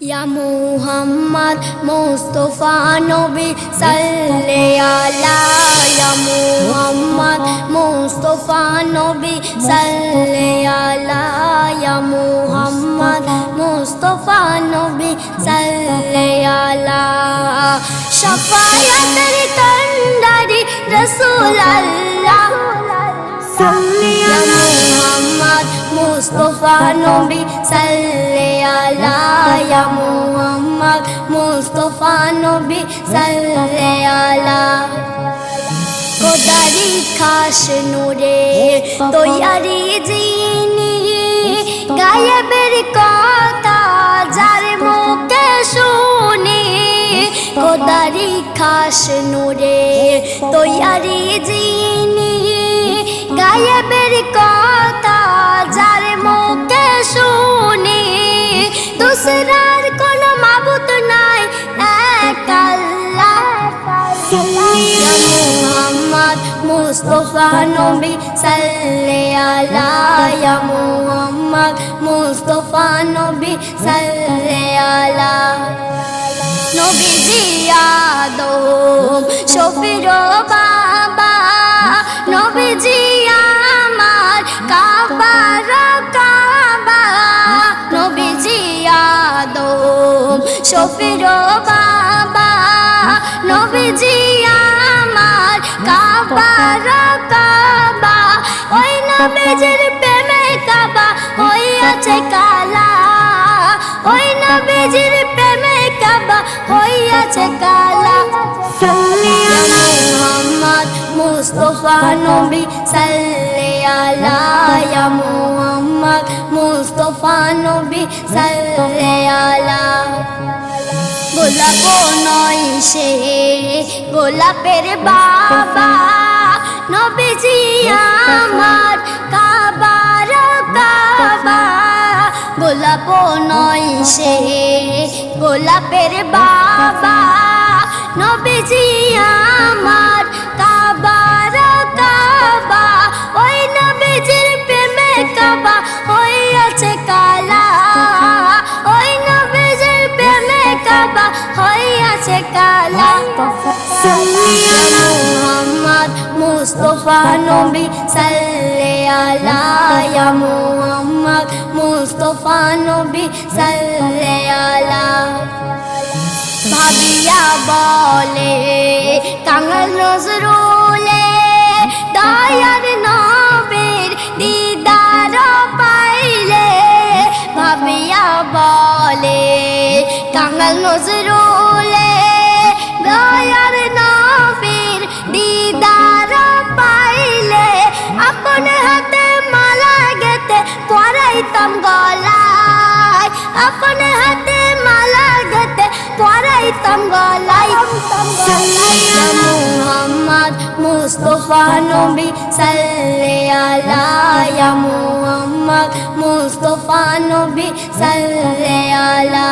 ইয়া মুহাম্মদ মুস্তফা নবী সাল্লে আলা ইয়া মুহাম্মদ মুস্তফা নবী সাল্লে আলা ইয়া মুহাম্মদ মুস্তফা নবী সাল্লে আলা। শাফায়াতের কান্ডারি রাসূল আল্লাহ সাল্লি আলা মুহাম্মদ মুস্তফা নবী সাল্লে আলা ইয়া মুহাম্মদ মুস্তফা নবী সাল্লে আলা কোদারি খাস নূরে তৈয়ারি জিনি গায়েবের কথা যার মুখে শুনি। কোদারি খাস নূরে তৈয়ারি জিনি গায়েবের কথা মুস্তফা নবী সাল্লে আলা ইয়া মুহাম্মদ, মুস্তফা নবী সাল্লে আলা নবীজি আদম শফির বাবা নবীজি আমার কাবার কাবা নবীজি আদম শফির বাবা নবীজি আমার কাবার কাবা, ওই নবীজির প্রেমে কাবা হইয়াছে কালা। ওই নবীজির প্রেমে কাবা হইয়াছে কালা। সাল্লি আলা মুহাম্মদ, মুস্তফা নবী সাল্লি আলা ইয়া মুহাম্মদ, মুস্তফা নবী সাল্লি আলা গোলাপ নয় সে গোলাপের বাবা। নবীজি আমার কাবার কাবা। গোলাপ নয় সে গোলাপের বাবা। নবীজি আমার হইয়াছে কালা মুহাম্মদ মুস্তফা নবী সাল্লে আলা ইয়া মুহাম্মদ মুস্তফা নবী সাল্লে আলা ভাবিয়া বলে কাঙ্গাল নজরুলে দয়ার নবীর দিদার পাইলে ভাবিয়া বলে কাঙ্গাল নজরুলে পরাইতাম গলায়, আপন হাতে মালা গেতে পরাইতাম গলায়। মুহাম্মদ মুস্তফা নবী সাল্লে আলা মুহাম্মদ মুস্তফা নবী সাল্লে আলা